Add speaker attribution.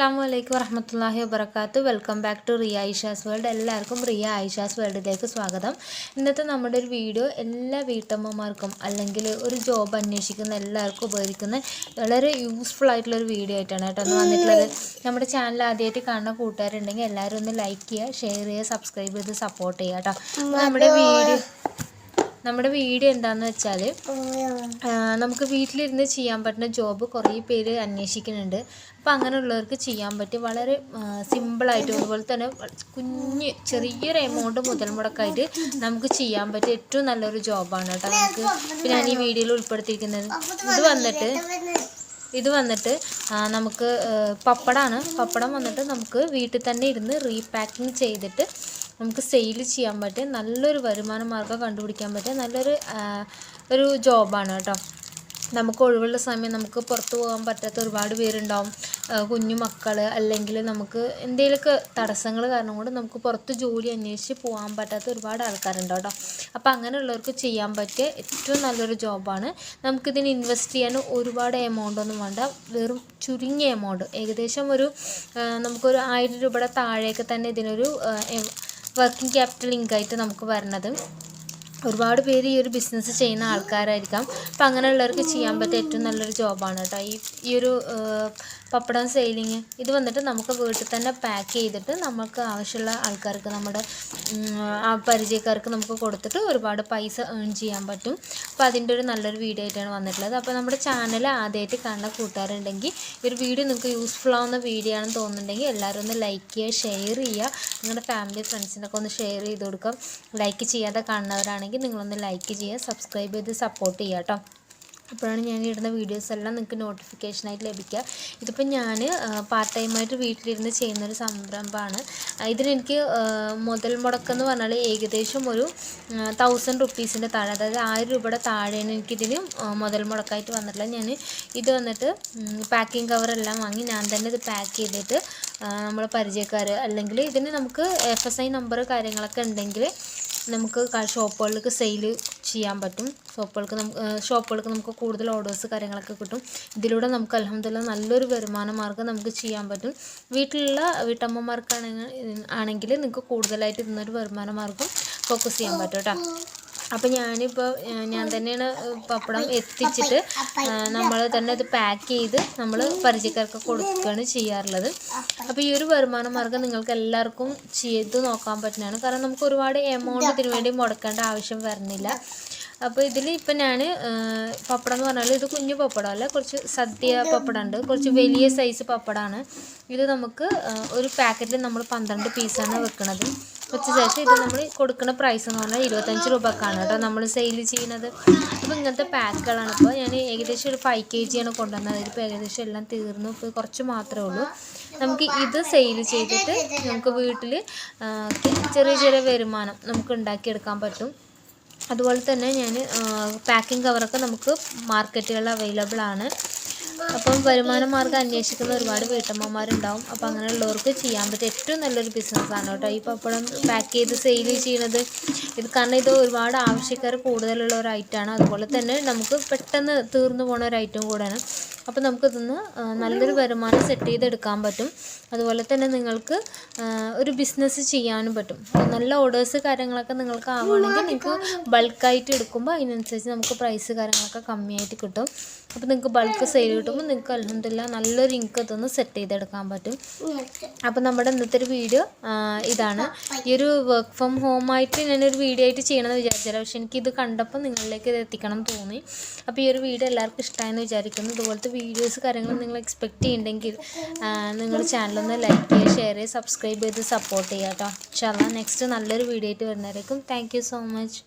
Speaker 1: വലൈക്കും വറഹമത്തല്ലാഹി വബർക്കാത്ത് welcome back to Riya Aisha's world. എല്ലാവർക്കും റിയ ഐഷാസ് വേൾഡിലേക്ക് സ്വാഗതം. ഇന്നത്തെ നമ്മുടെ ഒരു വീഡിയോ എല്ലാ വീട്ടമ്മമാർക്കും അല്ലെങ്കിൽ ഒരു ജോബ് അന്വേഷിക്കുന്ന എല്ലാവർക്കും ഉപകരിക്കുന്ന വളരെ യൂസ്ഫുൾ ആയിട്ടുള്ള ഒരു വീഡിയോ ആയിട്ടാണ് കേട്ടോ ഒന്ന് വന്നിട്ടുള്ളത്. നമ്മുടെ ചാനൽ ആദ്യമായിട്ട് കാണുന്ന കൂട്ടുകാരുണ്ടെങ്കിൽ എല്ലാവരും ഒന്ന് ലൈക്ക് ചെയ്യുക ഷെയർ ചെയ്യുക സബ്സ്ക്രൈബ് ചെയ്ത് സപ്പോർട്ട് ചെയ്യുക കേട്ടോ. നമ്മുടെ വീഡിയോ നമ്മുടെ വീഡിയോ എന്താണെന്ന് വെച്ചാൽ നമുക്ക് വീട്ടിലിരുന്ന് ചെയ്യാൻ പറ്റുന്ന ജോബ് കുറേ പേര് അന്വേഷിക്കുന്നുണ്ട്. അപ്പോൾ അങ്ങനെയുള്ളവർക്ക് ചെയ്യാൻ പറ്റും വളരെ സിമ്പിളായിട്ട് അതുപോലെ തന്നെ കുഞ്ഞ് ചെറിയൊരു എമൗണ്ട് മുതൽ മുടക്കായിട്ട് നമുക്ക് ചെയ്യാൻ പറ്റിയ ഏറ്റവും നല്ലൊരു ജോബാണ് കേട്ടോ നമുക്ക്. പിന്നെ ഞാൻ ഈ വീഡിയോയിൽ ഉൾപ്പെടുത്തിയിരിക്കുന്നത്. ഇത് വന്നിട്ട് ഇത് വന്നിട്ട് നമുക്ക് പപ്പടമാണ് പപ്പടം വന്നിട്ട് നമുക്ക് വീട്ടിൽ തന്നെ ഇരുന്ന് റീപാക്കിങ് ചെയ്തിട്ട് നമുക്ക് സെയിൽ ചെയ്യാൻ പറ്റിയ നല്ലൊരു വരുമാന മാർഗം കണ്ടുപിടിക്കാൻ പറ്റിയ നല്ലൊരു ഒരു ജോബാണ് കേട്ടോ. നമുക്ക് ഒഴിവുള്ള സമയം നമുക്ക് പുറത്തു പോകാൻ പറ്റാത്ത ഒരുപാട് പേരുണ്ടാവും. കുഞ്ഞു മക്കൾ അല്ലെങ്കിൽ നമുക്ക് എന്തെങ്കിലുമൊക്കെ തടസ്സങ്ങൾ കാരണം കൊണ്ട് നമുക്ക് പുറത്ത് ജോലി അന്വേഷിച്ച് പോകാൻ പറ്റാത്ത ഒരുപാട് ആൾക്കാരുണ്ടാവും കേട്ടോ. അപ്പോൾ അങ്ങനെയുള്ളവർക്ക് ചെയ്യാൻ പറ്റിയ ഏറ്റവും നല്ലൊരു ജോബാണ് നമുക്കിതിന് ഇൻവെസ്റ്റ് ചെയ്യാൻ ഒരുപാട് എമൗണ്ട് ഒന്നും വേണ്ട. വെറും ചുരുങ്ങിയ എമൗണ്ട് ഏകദേശം ഒരു നമുക്കൊരു ആയിരം രൂപയുടെ താഴേക്ക് തന്നെ ഇതിനൊരു വർക്കിംഗ് ക്യാപിറ്റൽ ഇൻകായിട്ട് നമുക്ക് വരണത്. ഒരുപാട് പേര് ഈ ഒരു ബിസിനസ് ചെയ്യുന്ന ആൾക്കാരായിരിക്കാം. അപ്പം അങ്ങനെയുള്ളവർക്ക് ചെയ്യാൻ പറ്റിയ ഏറ്റവും നല്ലൊരു ജോബാണ് കേട്ടോ ഈ ഈ ഒരു പപ്പടം സെയിലിങ് ഇത് വന്നിട്ട് നമുക്ക് വീട്ടിൽ തന്നെ പാക്ക് ചെയ്തിട്ട് നമുക്ക് ആവശ്യമുള്ള ആൾക്കാർക്ക് നമ്മുടെ ആ പരിചയക്കാർക്ക് നമുക്ക് കൊടുത്തിട്ട് ഒരുപാട് പൈസ ഏൺ ചെയ്യാൻ പറ്റും. അപ്പോൾ അതിന്റെ ഒരു നല്ലൊരു വീഡിയോ ആയിട്ടാണ് വന്നിട്ടുള്ളത്. അപ്പോൾ നമ്മുടെ ചാനൽ ആദ്യമായിട്ട് കാണുന്ന ഈ ഒരു വീഡിയോ നിങ്ങൾക്ക് യൂസ്ഫുൾ ആവുന്ന വീഡിയോ ആണെന്ന് തോന്നുന്നുണ്ടെങ്കിൽ എല്ലാവരും ഒന്ന് ലൈക്ക് ചെയ്യുക ഷെയർ ചെയ്യുക. നിങ്ങളുടെ ഫാമിലി ഫ്രണ്ട്സിനൊക്കെ ഒന്ന് ഷെയർ ചെയ്ത് കൊടുക്കാം ലൈക്ക് ചെയ്യാതെ കാണുന്നവരാണെങ്കിൽ നിങ്ങളൊന്ന് ലൈക്ക് ചെയ്യുക സബ്സ്ക്രൈബ് ചെയ്ത് സപ്പോർട്ട് ചെയ്യുക കേട്ടോ. അപ്പോഴാണ് ഞാൻ ഇടുന്ന വീഡിയോസ് എല്ലാം നിങ്ങൾക്ക് നോട്ടിഫിക്കേഷനായിട്ട് ലഭിക്കുക. ഇതിപ്പോൾ ഞാൻ പാർട്ട് ടൈമായിട്ട് വീട്ടിലിരുന്ന് ചെയ്യുന്നൊരു സംരംഭമാണ്. ഇതിനെനിക്ക് മുതൽ മുടക്കെന്ന് പറഞ്ഞാൽ ഏകദേശം ഒരു തൗസൻഡ് റുപ്പീസിന്റെ താഴെ അതായത് ആയിരം രൂപയുടെ താഴെയാണ് എനിക്കിതിന് മുതൽ മുടക്കായിട്ട് വന്നിട്ടുള്ളത്. ഞാൻ ഇത് വന്നിട്ട് പാക്കിംഗ് കവറെല്ലാം വാങ്ങി ഞാൻ തന്നെ ഇത് പാക്ക് ചെയ്തിട്ട് നമ്മളെ പരിചയക്കാർ അല്ലെങ്കിൽ ഇതിന് നമുക്ക് എഫ് എസ് ഐ നമ്പർ കാര്യങ്ങളൊക്കെ ഉണ്ടെങ്കിൽ നമുക്ക് ഷോപ്പുകളിലേക്ക് സെയിൽ ചെയ്യാൻ പറ്റും. ഷോപ്പുകൾക്ക് നമുക്ക് ഷോപ്പുകൾക്ക് നമുക്ക് കൂടുതൽ ഓർഡേഴ്സ് കാര്യങ്ങളൊക്കെ കിട്ടും. ഇതിലൂടെ നമുക്ക് അലഹമ്മദില്ല നല്ലൊരു വരുമാന മാർഗം നമുക്ക് ചെയ്യാൻ പറ്റും. വീട്ടിലുള്ള വീട്ടമ്മമാർക്കാണെങ്കിൽ ആണെങ്കിൽ നിങ്ങൾക്ക് കൂടുതലായിട്ട് ഇന്നൊരു വരുമാന മാർഗം ഫോക്കസ് ചെയ്യാൻ പറ്റും കേട്ടോ. അപ്പോൾ ഞാനിപ്പോൾ ഞാൻ തന്നെയാണ് പപ്പടം എത്തിച്ചിട്ട് നമ്മൾ തന്നെ ഇത് പാക്ക് ചെയ്ത് നമ്മൾ പരിചയക്കാർക്ക് കൊടുക്കുകയാണ് ചെയ്യാറുള്ളത്. അപ്പോൾ ഈ ഒരു വരുമാന മാർഗം നിങ്ങൾക്ക് എല്ലാവർക്കും ചെയ്ത് നോക്കാൻ പറ്റുന്നതാണ്. കാരണം നമുക്ക് ഒരുപാട് എമൗണ്ട് ഇതിനു വേണ്ടി മുടക്കേണ്ട ആവശ്യം വരുന്നില്ല. അപ്പോൾ ഇതിൽ ഇപ്പം ഞാൻ പപ്പടം എന്ന് പറഞ്ഞാൽ ഇത് കുഞ്ഞു പപ്പടം അല്ല കുറച്ച് സദ്യ പപ്പടം ഉണ്ട് കുറച്ച് വലിയ സൈസ് പപ്പടമാണ് ഇത് നമുക്ക് ഒരു പാക്കറ്റിൽ നമ്മൾ പന്ത്രണ്ട് പീസാണ് വെക്കുന്നത് വെച്ച ശേഷം ഇത് നമ്മൾ കൊടുക്കുന്ന പ്രൈസ് എന്ന് പറഞ്ഞാൽ ഇരുപത്തഞ്ച് രൂപക്കാണ് കേട്ടോ നമ്മൾ സെയിൽ ചെയ്യുന്നത്. അപ്പോൾ ഇങ്ങനത്തെ പാക്കുകളാണ് ഇപ്പോൾ ഞാൻ ഏകദേശം ഒരു ഫൈവ് കെ ജിയാണ് കൊണ്ടുവന്നത്. ഇപ്പോൾ ഏകദേശം എല്ലാം തീർന്നു. ഇപ്പോൾ കുറച്ച് മാത്രമേ ഉള്ളൂ. നമുക്ക് ഇത് സെയിൽ ചെയ്തിട്ട് നമുക്ക് വീട്ടിൽ ചെറിയ ചെറിയ വരുമാനം നമുക്ക് ഉണ്ടാക്കിയെടുക്കാൻ പറ്റും. അതുപോലെ തന്നെ ഞാൻ പാക്കിംഗ് കവറൊക്കെ നമുക്ക് മാർക്കറ്റുകളിൽ അവൈലബിൾ ആണ്. അപ്പം വരുമാന മാർഗം അന്വേഷിക്കുന്ന ഒരുപാട് വീട്ടമ്മമാരുണ്ടാവും. അപ്പം അങ്ങനെയുള്ളവർക്ക് ചെയ്യാൻ പറ്റിയ ഏറ്റവും നല്ലൊരു ബിസിനസ്സാണ് കേട്ടോ. ഈ പപ്പടം പാക്ക് ചെയ്ത് സെയിൽ ചെയ്യുന്നത്. ഇത് കാരണം ഇത് ഒരുപാട് ആവശ്യക്കാർ കൂടുതലുള്ള ഒരു ഐറ്റമാണ് അതുപോലെ തന്നെ നമുക്ക് പെട്ടെന്ന് തീർന്നു പോണ ഒരു ഐറ്റം കൂടെയാണ്. അപ്പോൾ നമുക്കിതൊന്ന് നല്ലൊരു വരുമാനം സെറ്റ് ചെയ്തെടുക്കാൻ പറ്റും. അതുപോലെ തന്നെ നിങ്ങൾക്ക് ഒരു ബിസിനസ് ചെയ്യാനും പറ്റും. നല്ല ഓർഡേഴ്സ് കാര്യങ്ങളൊക്കെ നിങ്ങൾക്ക് ആവുകയാണെങ്കിൽ നിങ്ങൾക്ക് ബൾക്കായിട്ട് എടുക്കുമ്പോൾ അതിനനുസരിച്ച് നമുക്ക് പ്രൈസ് കാര്യങ്ങളൊക്കെ കമ്മിയായിട്ട് കിട്ടും. അപ്പോൾ നിങ്ങൾക്ക് ബൾക്ക് സെയിൽ കിട്ടുമ്പോൾ നിങ്ങൾക്ക് അലഹമില്ല നല്ലൊരു ഇൻകം ഇതൊന്ന് സെറ്റ് ചെയ്തെടുക്കാൻ പറ്റും. അപ്പോൾ നമ്മുടെ ഇന്നത്തെ ഒരു വീഡിയോ ഇതാണ്. ഈ ഒരു വർക്ക് ഫ്രം ഹോം ആയിട്ട് ഞാനൊരു വീഡിയോ ആയിട്ട് ചെയ്യണമെന്ന് വിചാരിച്ചില്ല പക്ഷെ എനിക്കിത് കണ്ടപ്പോൾ നിങ്ങളിലേക്ക് ഇത് എത്തിക്കണം തോന്നി. അപ്പോൾ ഈ ഒരു വീഡിയോ എല്ലാവർക്കും ഇഷ്ടമായെന്ന് വിചാരിക്കുന്നു. ഇതുപോലത്തെ വീഡിയോസ് കാര്യങ്ങൾ നിങ്ങൾ എക്സ്പെക്റ്റ് ചെയ്യുന്നുണ്ടെങ്കിൽ നിങ്ങൾ ചാനലൊന്ന് ലൈക്ക് ചെയ്യുക ഷെയർ ചെയ്യുക സബ്സ്ക്രൈബ് ചെയ്ത് സപ്പോർട്ട് ചെയ്യുക കേട്ടോ ഇൻഷാല്ല നെക്സ്റ്റ് നല്ലൊരു വീഡിയോ ആയിട്ട് വരുന്നവരേക്കും താങ്ക് സോ മച്ച്